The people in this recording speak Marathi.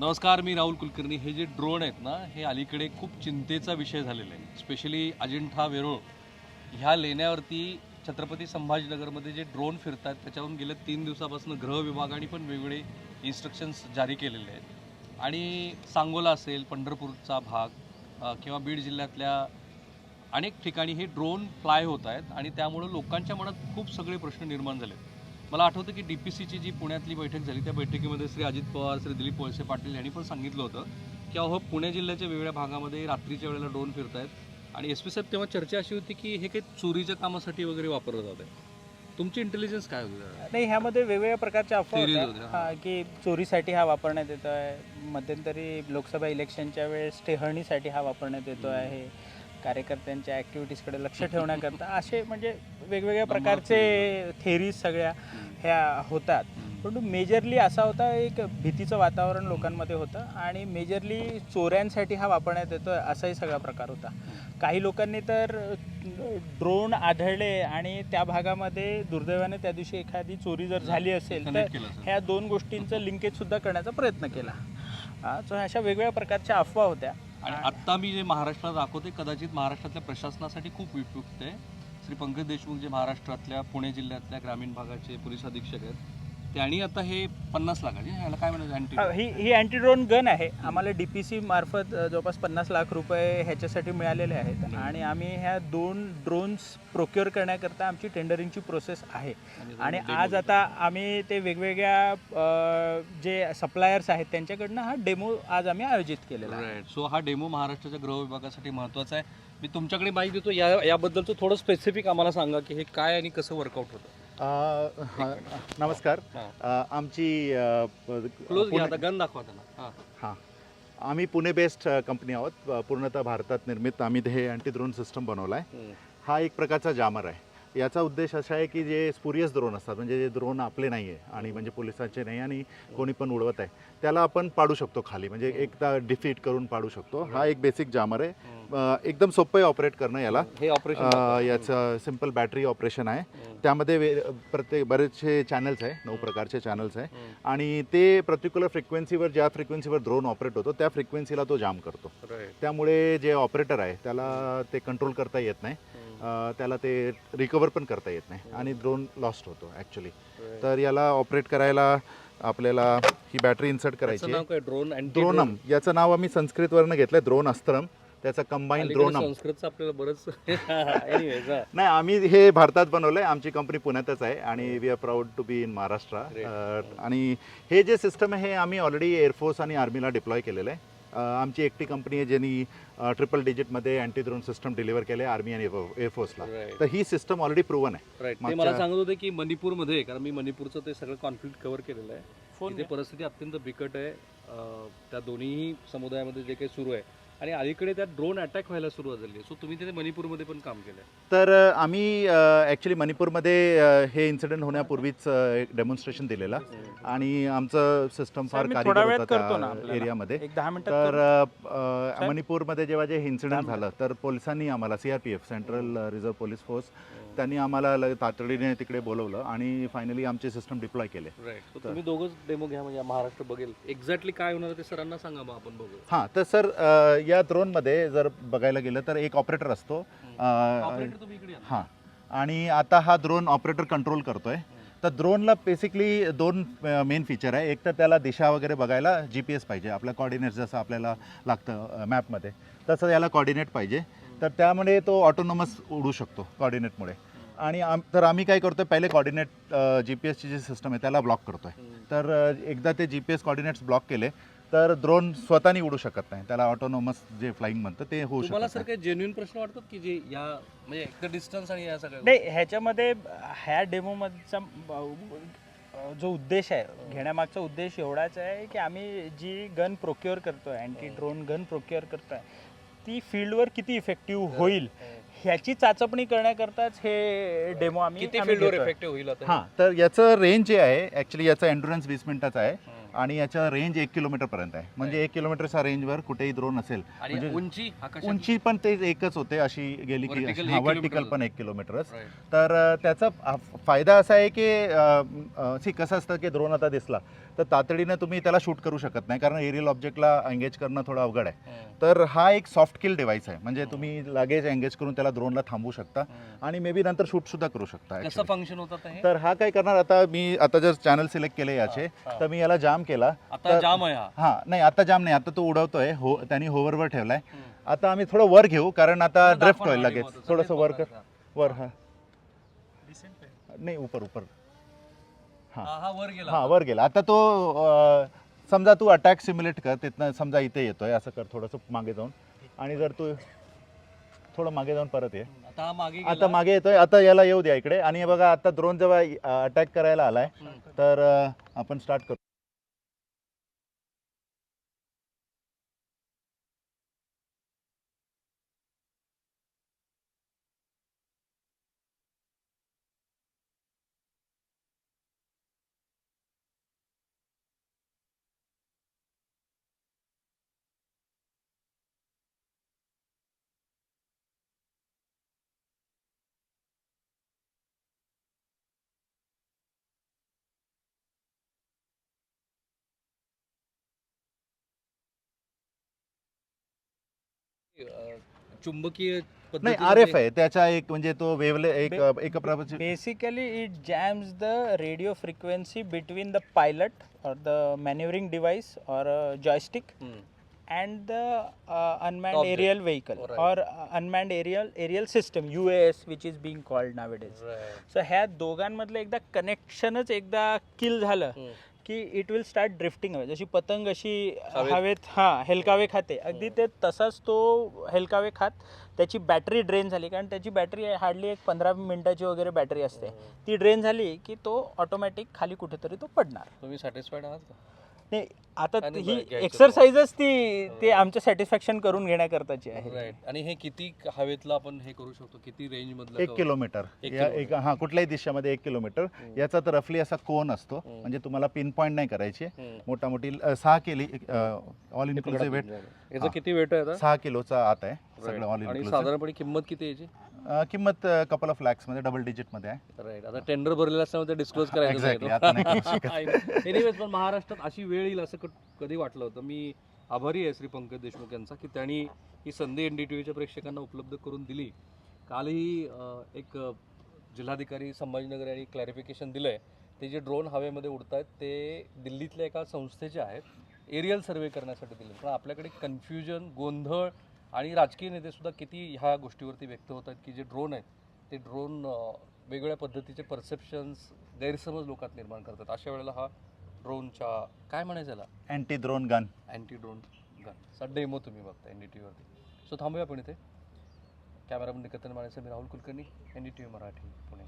नमस्कार मी राहुल कुलकर्णी. हे जे ड्रोन आहेत ना हे अलीकडे खूप चिंतेचा विषय झालेला आहे स्पेशली अजिंठा वेरूळ. ह्या लेण्यावरती छत्रपती संभाजीनगरमध्ये जे ड्रोन फिरतात त्याच्यावरून गेल्या तीन दिवसापासून गृह विभागाने पण वेगवेगळे इन्स्ट्रक्शन्स जारी केलेले आहेत. आणि सांगोला असेल पंढरपूरचा भाग किंवा बीड जिल्ह्यातल्या अनेक ठिकाणी हे ड्रोन फ्लाय होत आहेत. आणि त्यामुळं लोकांच्या मनात खूप सगळे प्रश्न निर्माण झाले मला आठवतं की डी पी सीची जी पुण्यातली बैठक झाली त्या बैठकीमध्ये श्री अजित पवार श्री दिलीप वळसे पाटील यांनी पण सांगितलं होतं की अहो पुणे जिल्ह्याच्या वेगवेगळ्या भागामध्ये रात्रीच्या वेळेला ड्रोन फिरत आहेत आणि एस पी साहेब तेव्हा चर्चा अशी होती की हे काही चोरीच्या कामासाठी वगैरे वापरलं जात आहे तुमची इंटेलिजन्स काय होती? नाही ह्यामध्ये वेगवेगळ्या प्रकारच्या अफवा होत्या. हा, की चोरीसाठी हा वापरण्यात येतो आहे मध्यंतरी लोकसभा इलेक्शनच्या वेळेस टेहळणीसाठी हा वापरण्यात येतो आहे कार्यकर्त्यांच्या ॲक्टिव्हिटीजकडे लक्ष ठेवण्याकरता. असे म्हणजे वेगवेगळ्या प्रकारचे थेरीज सगळ्या ह्या होतात. परंतु मेजरली असा होता एक भीतीचं वातावरण लोकांमध्ये होतं आणि मेजरली चोऱ्यांसाठी हा वापरण्यात येतो असाही सगळा प्रकार होता. काही लोकांनी तर ड्रोन आढळले आणि त्या भागामध्ये दुर्दैवाने त्या दिवशी एखादी चोरी जर झाली असेल तर. ह्या दोन गोष्टींचं लिंकेज सुद्धा करण्याचा प्रयत्न केला. सो अशा वेगवेगळ्या प्रकारच्या अफवा होत्या. आणि आत्ता मी जे महाराष्ट्रात दाखवते कदाचित महाराष्ट्रातल्या प्रशासनासाठी खूप उपयुक्त आहे. श्री पंकज देशमुख जे महाराष्ट्रातल्या पुणे जिल्ह्यातल्या ग्रामीण भागाचे पोलीस अधीक्षक आहेत त्यांनी आता हे पन्नास लाखाचे ह्याला काय म्हणायचं अँटी हा, ही अँटी ड्रोन गन आहे. आम्हाला डी पी सी मार्फत अ, जवळपास पन्नास लाख रुपये ह्याच्यासाठी मिळालेले आहेत. आणि आम्ही ह्या दोन ड्रोन्स प्रोक्युअर करण्याकरता आमची टेंडरिंगची प्रोसेस आहे. आणि आज आता आम्ही ते वेगवेगळ्या अ, जे सप्लायर्स आहेत त्यांच्याकडनं हा डेमो आज आम्ही आयोजित केलेला आहे. राईट सो हा डेमो महाराष्ट्राच्या गृह विभागासाठी महत्त्वाचा आहे. मी तुमच्याकडे माहिती देतो. या याबद्दलचं थोडं स्पेसिफिक आम्हाला सांगा की हे काय आणि कसं वर्कआउट होतं. नमस्कार. आमची क्लोज घ्या आता गन दाखवा त्यांना हां. हां. आम्ही पुणे बेस्ड कंपनी आहोत. पूर्णतः भारतात निर्मित आम्ही हे अँटी ड्रोन सिस्टम बनवला आहे हा एक प्रकारचा जामर आहे. याचा उद्देश असा आहे की जे स्पुरियस ड्रोन असतात म्हणजे जे ड्रोन आपले नाही आहे आणि म्हणजे पोलिसांचे नाही आणि कोणी पण उडवत आहे त्याला आपण पाडू शकतो खाली. म्हणजे एकदा डिफीट करून पाडू शकतो. हा एक बेसिक जामर आहे. एकदम सोपं आहे ऑपरेट करणं याला. हे ऑपरेशन याचं सिंपल बॅटरी ऑपरेशन आहे. त्यामध्ये वे प्रत्येक बरेचसे चॅनल्स आहे नऊ प्रकारचे चॅनल्स आहे. आणि ते पर्टिक्युलर फ्रिक्वेन्सीवर ज्या फ्रिक्वेन्सीवर ड्रोन ऑपरेट होतो त्या फ्रिक्वेन्सीला तो जाम करतो. त्यामुळे जे ऑपरेटर आहे त्याला ते कंट्रोल करता येत नाही. त्याला ते रिकवर पण करता येत नाही आणि ड्रोन लॉस्ट होतो ॲक्च्युली तर याला ऑपरेट करायला आपल्याला ही बॅटरी इन्सर्ट करायची. ड्रोन द्रोणम याचं नाव आम्ही संस्कृतवरनं घेतलंय द्रोण अस्त्रम त्याचा कंबाईन संस्कृतचं आपल्याला बरंच. नाही आम्ही हे भारतात बनवलंय. आमची कंपनी पुण्यातच आहे आणि we are proud to be in Maharashtra आणि हे जे सिस्टम आहे हे आम्ही ऑलरेडी एअरफोर्स आणि आर्मीला डिप्लॉय केलेलं आहे. आमची एकटी कंपनी आहे ज्यांनी ट्रिपल डिजिटमध्ये अँटी ड्रोन सिस्टम डिलिव्हर केले आर्मी आणि एअरफोर्सला. तर ही सिस्टम ऑलरेडी प्रूव्हन आहे. राईट ते मला सांगत होते की मणिपूरमध्ये कारण मी मणिपूरचं ते सगळं कॉन्फ्लिक्ट कव्हर केलेलं आहे. परिस्थिती अत्यंत बिकट आहे. त्या दोन्ही समुदायामध्ये जे काही सुरू आहे आणि अलीकडे त्यात ड्रोन अटॅक व्हायला सुरुवात झाली. सो तुम्ही तिथे मणिपूरमध्ये पण काम केलं तर आम्ही ॲक्च्युली मणिपूरमध्ये हे इन्सिडेंट होण्यापूर्वीच एक डेमॉन्स्ट्रेशन दिलेलं. आणि आमचं सिस्टम फार कार्य त्या. एरियामध्ये एक दहा मिनिटात तर? मणिपूरमध्ये जेव्हा जे इन्सिडेंट झालं तर पोलिसांनी आम्हाला C R P F central reserve police force त्यांनी आम्हाला ल- तातडीने तिकडे बोलवलं आणि फायनली आमचे सिस्टम डिप्लॉय केले. राईट तुम्ही दोघंच डेमो घ्या म्हणजे महाराष्ट्र बघेल. एक्झॅक्टली काय होणार ते सरांना सांगा मग आपण बघू. हां तर सर अ, या ड्रोनमध्ये जर बघायला गेलं तर एक ऑपरेटर असतो. अ, ऑपरेटर तुम्ही इकडे या. हां. आणि आता हा ड्रोन ऑपरेटर कंट्रोल करतोय. तर ड्रोनला बेसिकली दोन मेन फीचर आहे. एक तर त्याला दिशा वगैरे बघायला जी पी एस पाहिजे. आपल्या कॉर्डिनेट जसं आपल्याला लागतं मॅपमध्ये तसं याला कॉर्डिनेट पाहिजे. तर त्यामुळे तो ऑटोनॉमस उडू शकतो कॉर्डिनेटमुळे आणि आम तर आम्ही काय करतोय पहिले कॉर्डिनेट जी पी एसची जी सिस्टम आहे त्याला ब्लॉक करतोय. तर अ, एकदा ते G P S coordinates block केले तर ड्रोन स्वतःनी उडू शकत नाही. त्याला ऑटोनॉमस जे फ्लाईंग म्हणतं ते होऊ तुम्हाला शकत सर नाही. काही जेन्युइन प्रश्न वाटतात की जे या म्हणजे एक तर डिस्टन्स आणि या सगळ्या नाही ह्याच्यामध्ये ह्या डेमोमधचा जो उद्देश आहे घेण्यामागचा उद्देश एवढाच आहे की आम्ही जी गन प्रोक्युअर करतोय अँटी ड्रोन गन प्रोक्युअर करतोय ती फील्डवर किती इफेक्टिव्ह होईल ह्याची चाचपणी करण्याकरताच हे डेमो आम्ही किती आम्ही फील्डवर घेतोय. इफेक्टिव्ह होईल आता हां तर याचं रेंज जे आहे ॲक्च्युली याचं एन्ड्युरन्स वीस मिनिटाचं आहे आणि याचा रेंज एक किलोमीटरपर्यंत आहे. म्हणजे एक किलोमीटरच्या रेंजवर कुठेही ड्रोन असेल आणि म्हणजे उंची आकाशात उंची पण ते एकच होते अशी गेली की Vertical हा एक वर्टिकल पण एक किलोमीटरच Right. तर अ, त्याचा आ- फायदा असा आहे की सी कसं असतं की ड्रोन आता दिसला तर तातडीनं तुम्ही त्याला शूट करू शकत नाही कारण एरियल ऑब्जेक्टला एंगेज करणं थोडं अवघड आहे. हम्म. तर हा एक सॉफ्ट किल डिव्हाइस आहे. म्हणजे तुम्ही लगेच एंगेज करून त्याला ड्रोनला थांबवू शकता हम्म. आणि मे बी नंतर शूट सुद्धा करू शकता कसं actually. फंक्शन होतं हे तर हा काय करणार? आता मी आता जर चॅनल सिलेक्ट केले याचे हा. तर मी याला जाम केला. आता जाम आहे हा. हा नाही आता जाम नाही आता तो उडवतोय हो त्यांनी होवरवर ठेवलाय. आता आम्ही थोडं वर घेऊ कारण आता ड्रिफ्ट होईल लगेच. थोडंसं वर कर. वर हा. नाही उपर उपर. हा. हा हा वर गेला. हा वर गेला. आता तो अं, समजा तू अटॅक सिम्युलेट कर तिथनं समजा इथे येतोय असं कर थोडंसं मागे जाऊन. आणि जर तू थोडं मागे जाऊन परत ये. आता हा मागे आता गेला. मागे येतोय आता याला येऊ द्या इकडे. आणि हे बघा आता ड्रोन जेव्हा अटॅक करायला आलाय. तर अं, आपण स्टार्ट करू. चुंबकीय नाही आर एफ आहे. त्याच्या एक म्हणजे तो वेव्ह एक basically it jams the radio frequency between the pilot or the maneuvering device or joystick and the unmanned aerial vehicle or unmanned aerial aerial system U S which is being called now it is so ह्या दोघांमधलं एकदा कनेक्शनच एकदा किल झालं. की इट विल स्टार्ट ड्रिफ्टिंग हवे जशी पतंग अशी हवेत. हा हेलकावे खाते. अगदी ते तसाच तो हेलकावे खात त्याची बॅटरी ड्रेन झाली. कारण त्याची बॅटरी हार्डली एक पंधरा मिनिटाची वगैरे बॅटरी असते. ती ड्रेन झाली की तो ऑटोमॅटिक खाली कुठेतरी तो पडणार. तुम्ही सॅटिस्फाईड आहात का? नाही आता आणि ही घ्यायचं एक्सरसाइजच ती ते आमचं सॅटिस्फॅक्शन करून घेण्याकरताची आहे. राईट आणि हे किती हवेतलं आपण हे करू शकतो? किती रेंज मधलं एक cover? किलोमीटर. एक या किलोमीटर. एक हा कुठल्याही दिशेमध्ये एक किलोमीटर. याचा तर रफली असा कोन असतो हम्म. म्हणजे तुम्हाला पिन पॉईंट नाही करायची. हम्म. मोठा मोठी सहा केली ऑल इन्क्लुसिव्ह वेट याचं हा. किती वेट आहे आता? सहा किलोचा आत आहे. सगळं. ऑल आणि इन्क्लुसिव्ह साधारणपणे किंमत किती याची? किंमत कपल ऑफ लॅक्समध्ये डबल डिजिटमध्ये आहे. राईट आता टेंडर भरलेलं असल्यामुळे ते डिस्क्लोज Exactly. आता नाही करू करायचं एनिवेज पण महाराष्ट्रात अशी वेळ येईल असं क- कधी वाटलं होतं? मी आभारी आहे श्री पंकज देशमुख यांचा की त्यांनी ही संधी एन डी टी व्हीच्या प्रेक्षकांना उपलब्ध करून दिली. कालही अं, एक अं, जिल्हाधिकारी संभाजीनगर यांनी क्लॅरिफिकेशन दिलं आहे ते जे ड्रोन हवेमध्ये उडत आहेत ते दिल्लीतल्या एका संस्थेचे आहेत. एरियल सर्वे करण्यासाठी दिले पण आपल्याकडे कन्फ्युजन गोंधळ आणि राजकीय नेते सुद्धा किती ह्या गोष्टीवरती व्यक्त होत आहेत की जे ड्रोन आहेत ते ड्रोन वेगवेगळ्या पद्धतीचे परसेप्शन्स गैरसमज लोकात निर्माण करतात. अशा वेळेला हा ड्रोनच्या काय म्हणायचं याला? Anti drone gun anti drone gun चा डेमो तुम्ही बघता एन डी टी व्हीवरती सो थांबूया आपण इथे. कॅमेरामन निकतन माणसं मी Rahul Kulkarni N D T V Marathi Pune.